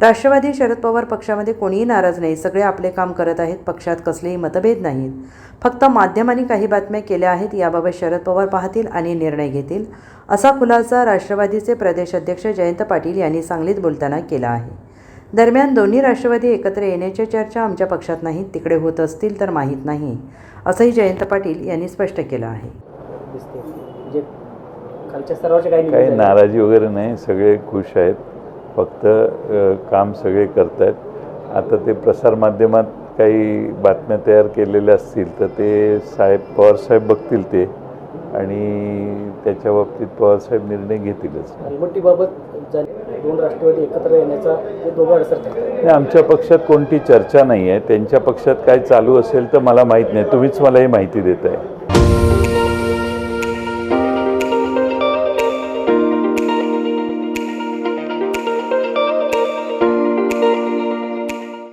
राष्ट्रवादी शरद पवार पक्षामध्ये कोणीही नाराज नाही. सगळे आपले काम करत आहेत. पक्षात कसलेही मतभेद नाहीत. फक्त माध्यमांनी काही बातम्या केल्या आहेत. याबाबत शरद पवार पाहतील आणि निर्णय घेतील असा खुलासा राष्ट्रवादीचे प्रदेश अध्यक्ष जयंत पाटील यांनी सांगलीत बोलताना केला आहे. दरम्यान दोन्ही राष्ट्रवादी एकत्र येण्याच्या चर्चा आमच्या पक्षात नाहीत. तिकडे होत असतील तर माहीत नाही असंही जयंत पाटील यांनी स्पष्ट केलं आहे. म्हणजे काही नाराजी वगैरे नाही. सगळे खुश आहेत. फक्त काम सगळे करत आहेत आता ते प्रसारमाध्यमात काही बातम्या तयार केलेल्या असतील तर ते साहेब पवारसाहेब बघतील ते. आणि त्याच्या बाबतीत पवारसाहेब निर्णय घेतीलच. दोन राष्ट्रवादी एकत्र येण्याचा आमच्या पक्षात कोणती चर्चा नाही आहे त्यांच्या पक्षात काय चालू असेल तर मला माहीत नाही. तुम्हीच मला ही माहिती देत आहे